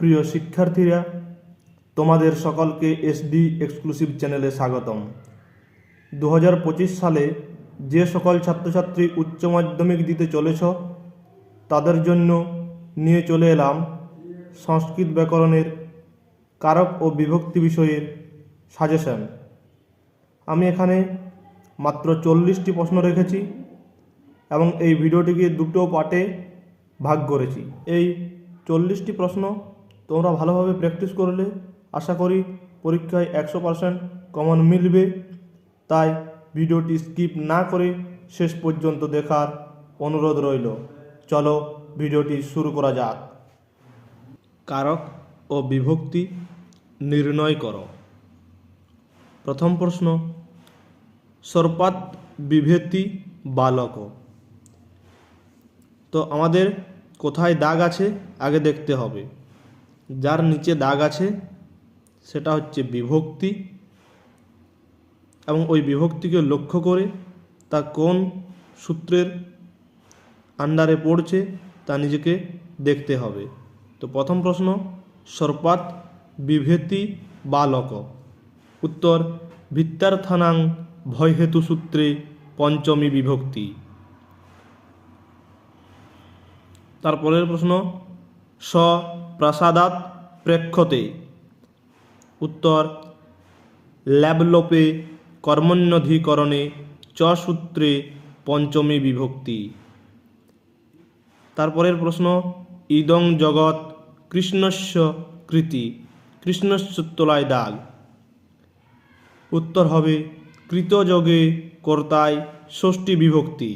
প্রিয় শিক্ষার্থীরা, তোমাদের সকলকে এসডি এক্সক্লুসিভ চ্যানেলে স্বাগতম। দু হাজার পঁচিশ সালে যে সকল ছাত্রছাত্রী উচ্চ মাধ্যমিক দিতে চলেছ, তাদের জন্য নিয়ে চলে এলাম সংস্কৃত ব্যাকরণের কারক ও বিভক্তি বিষয়ের সাজেশন আমি এখানে মাত্র চল্লিশটি প্রশ্ন রেখেছি এবং এই ভিডিওটিকে দুটো পার্টে ভাগ করেছি। এই চল্লিশটি প্রশ্ন তোমরা ভালোভাবে প্র্যাকটিস করলে আশা করি পরীক্ষায় একশো পারসেন্ট কমন মিলবে। তাই ভিডিওটি স্কিপ না করে শেষ পর্যন্ত দেখার অনুরোধ রইল। চলো ভিডিওটি শুরু করা যাক। কারক ও বিভক্তি নির্ণয় করো। প্রথম প্রশ্ন সর্পাত বিভেতি বালক। তো আমাদের কোথায় দাগ আছে, আগে দেখতে হবে। যার নিচে দাগ আছে, সেটা হচ্ছে বিভক্তি এবং ওই বিভক্তিকে লক্ষ্য করে তা কোন সূত্রের আন্ডারে পড়ছে, তা নিজেকে দেখতে হবে। তো প্রথম প্রশ্ন সর্পাত বিভেতি বালক। উত্তর, ভিত্তার্থানাং ভয়হেতু সূত্রে পঞ্চমী বিভক্তি। তারপরের প্রশ্ন স প্রাসাদাত প্রেক্ষতে। উত্তর, ল্যাবলোপে কর্মণ্যধিকরণে চ সূত্রে পঞ্চমী বিভক্তি। তারপরের প্রশ্ন, ইদং জগৎ কৃষ্ণস্য কৃতি কৃষ্ণস্য তোলায় দাগ। উত্তর হবে কৃতযোগে কর্তায় ষষ্ঠী বিভক্তি।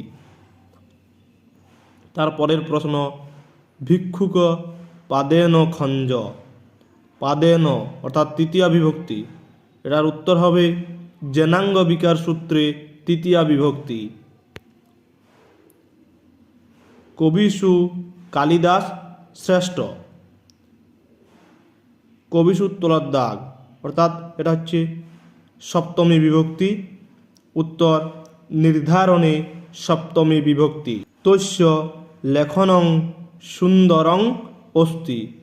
তারপরের প্রশ্ন, ভিক্ষুক পাদেন খঞ্জ। পাদেন, অর্থাৎ তৃতীয়া বিভক্তি। এটার উত্তর হবে জেনাঙ্গ বিকার সূত্রে তৃতীয়া বিভক্তি। কবিসু কালিদাস শ্রেষ্ঠ। কবিসু তোলার দাগ, অর্থাৎ এটা হচ্ছে সপ্তমী বিভক্তি। উত্তর, নির্ধারণে সপ্তমী বিভক্তি। তস্য লেখনং সুন্দরং অস্তি।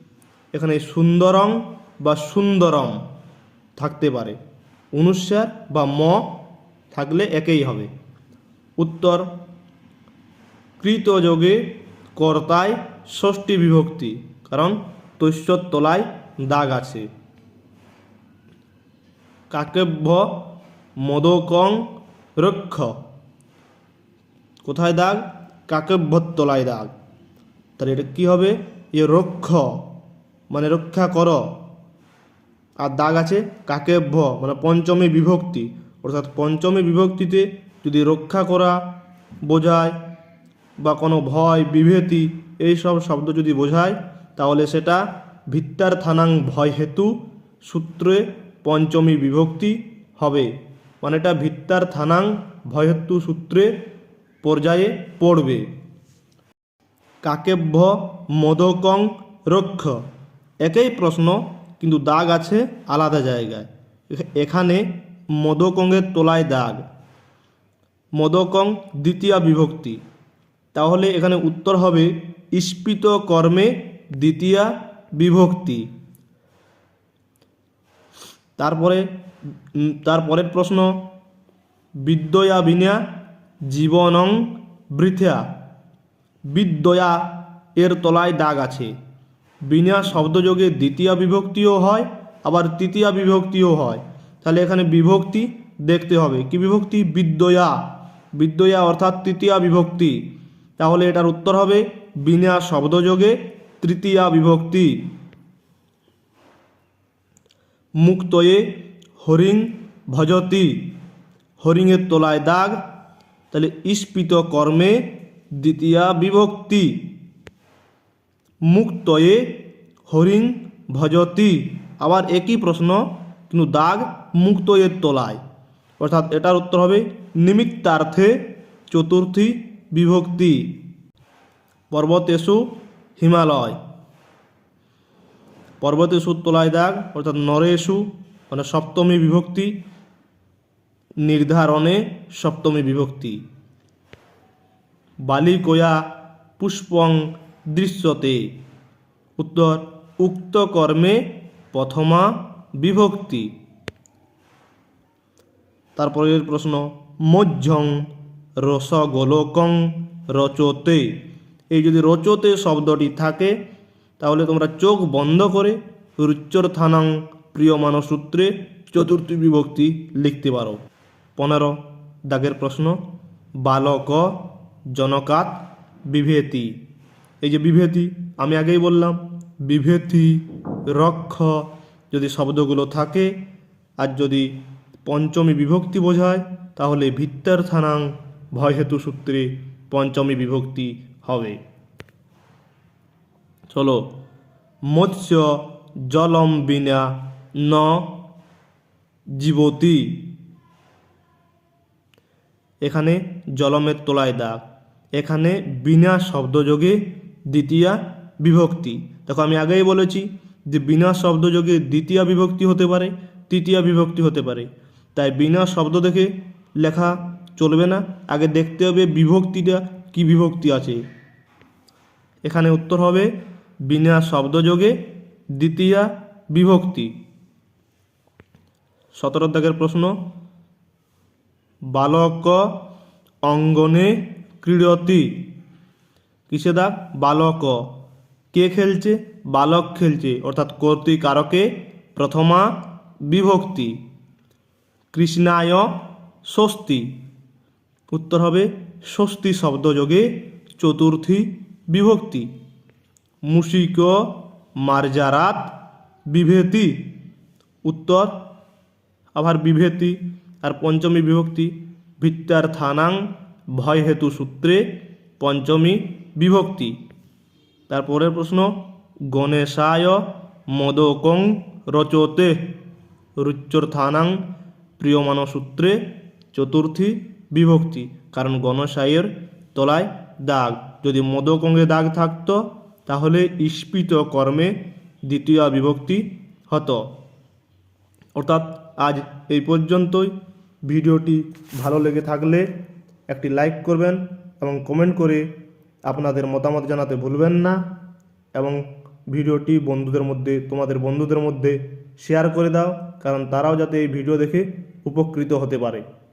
এখানে সুন্দরং বা সুন্দরম থাকতে পারে। অনুস্বার বা ম থাকলে একই হবে। উত্তর, কৃতযোগে কর্তায় ষষ্ঠী বিভক্তি, কারণ তৈশ্যর তলায় দাগ আছে। কাকেভ্য মদকং রক্ষ। কোথায় দাগ? কাকেভ্যর তলায় দাগ? তাহলে এটা কী হবে? এ রক্ষ। মানে রক্ষা কর। আর দাগ আছে কাকেভ্য মানে পঞ্চমী বিভক্তি। অর্থাৎ পঞ্চমী বিভক্তিতে যদি রক্ষা করা বোঝায় বা কোনো ভয়, বিভেতি, এই সব শব্দ যদি বোঝায়, তাহলে সেটা ভিত্তার থানাং ভয় হেতু সূত্রে পঞ্চমী বিভক্তি হবে। মানে এটা ভিত্তার থানাং ভয়হেতু সূত্রে পর্যায়ে পড়বে। কাকেভ্য মদকং রক্ষ? একই প্রশ্ন, কিন্তু দাগ আছে আলাদা জায়গায়। এখানে মদকঙ্গের তোলায় দাগ। মদকং দ্বিতীয় বিভক্তি। তাহলে এখানে উত্তর হবে ইস্পিত কর্মে দ্বিতীয়া বিভক্তি। তারপরে তারপরের প্রশ্ন, বিদ্যয়া বিনা জীবনং বৃথা। বিদ্যয়া এর তলায় দাগ আছে। বিনা শব্দযোগে দ্বিতীয় বিভক্তিও হয়, আবার তৃতীয় বিভক্তিও হয়। তাহলে এখানে বিভক্তি দেখতে হবে। কি বিভক্তি? বিদ্যয়া বিদ্যয়া অর্থাৎ তৃতীয় বিভক্তি। তাহলে এটার উত্তর হবে বিনা শব্দযোগে তৃতীয়া বিভক্তি। মুক্তয়ে হরিং ভজতি। হরিংয়ের তলায় দাগ তাহলে ইস্পিত কর্মে দ্বিতীয়া বিভক্তি। মুক্তয়ে হরিং ভজতি। আবার একই প্রশ্ন, কিন্তু দাগ মুক্তয়ের তলায়। অর্থাৎ এটার উত্তর হবে নিমিত্তার্থে চতুর্থী বিভক্তি। পর্বতেশু হিমালয়। পর্বতেশু তলায় দাগ, অর্থাৎ নরেশু মানে সপ্তমী বিভক্তি। নির্ধারণে সপ্তমী বিভক্তি। বালিকয়া পুষ্পং দৃশ্যতে। উত্তর, উক্ত কর্মে প্রথমা বিভক্তি। তারপরের প্রশ্ন মধ্যং রসগোলকং রচতে। এই যদি রচতে শব্দটি থাকে, তাহলে তোমরা চোখ বন্ধ করে রুচ্চর থানাং প্রিয় মানসূত্রে চতুর্থী বিভক্তি লিখতে পারো। পনেরো। দাগের প্রশ্ন, বালক জনকাত বিভেতি। এই যে বিভেতি, আমি আগেই বললাম, বিভেতি রক্ষ যদি শব্দগুলো থাকে আর যদি পঞ্চমী বিভক্তি বোঝায়, তাহলে ভিত্তার থানাং ভয় হেতু সূত্রে পঞ্চমী বিভক্তি হবে। চলো, মৎস্য জলম বিনা ন জীবতী। এখানে জলমের তোলায় দাগ। এখানে বিনা শব্দযোগে দ্বিতীয়া বিভক্তি। দেখো, আমি আগেই বলেছি যে বিনা শব্দযোগে দ্বিতীয় বিভক্তি হতে পারে, তৃতীয় বিভক্তি হতে পারে। তাই বিনা শব্দ দেখে লেখা চলবে না। আগে দেখতে হবে বিভক্তিটা, কি বিভক্তি আছে। এখানে উত্তর হবে বিনা শব্দযোগে দ্বিতীয়া বিভক্তি। সতেরো দাগের প্রশ্ন বালক অঙ্গনে ক্রীড়তি। কিসে দাগ বালক। কে খেলছে? বালক খেলছে। অর্থাৎ কর্তৃকারকে প্রথমা বিভক্তি। কৃষ্ণায় স্বস্তি। উত্তর হবে স্বস্তি শব্দযোগে চতুর্থী বিভক্তি। মুশিক মার্জারাত বিভেতি। উত্তর আবার বিভেতি। আর পঞ্চমী বিভক্তি, ভিত্তার থানাং ভয় হেতু সূত্রে পঞ্চমী বিভক্তি। তারপরের প্রশ্ন, গণেশায় মদকং রচতে রুচ্চর থানাং প্রিয়মান সূত্রে চতুর্থী বিভক্তি। কারণ গণসায়ের তলায় দাগ। যদি মদকঙ্গে দাগ থাকত, তাহলে ইস্পিত কর্মে দ্বিতীয় বিভক্তি হতো। অর্থাৎ আজ এই পর্যন্তই। ভিডিওটি ভালো লেগে থাকলে একটি লাইক করবেন এবং কমেন্ট করে আপনাদের মতামত জানাতে ভুলবেন না এবং ভিডিওটি বন্ধুদের মধ্যে, তোমাদের বন্ধুদের মধ্যে শেয়ার করে দাও, কারণ তারাও যাতে এই ভিডিও দেখে উপকৃত হতে পারে।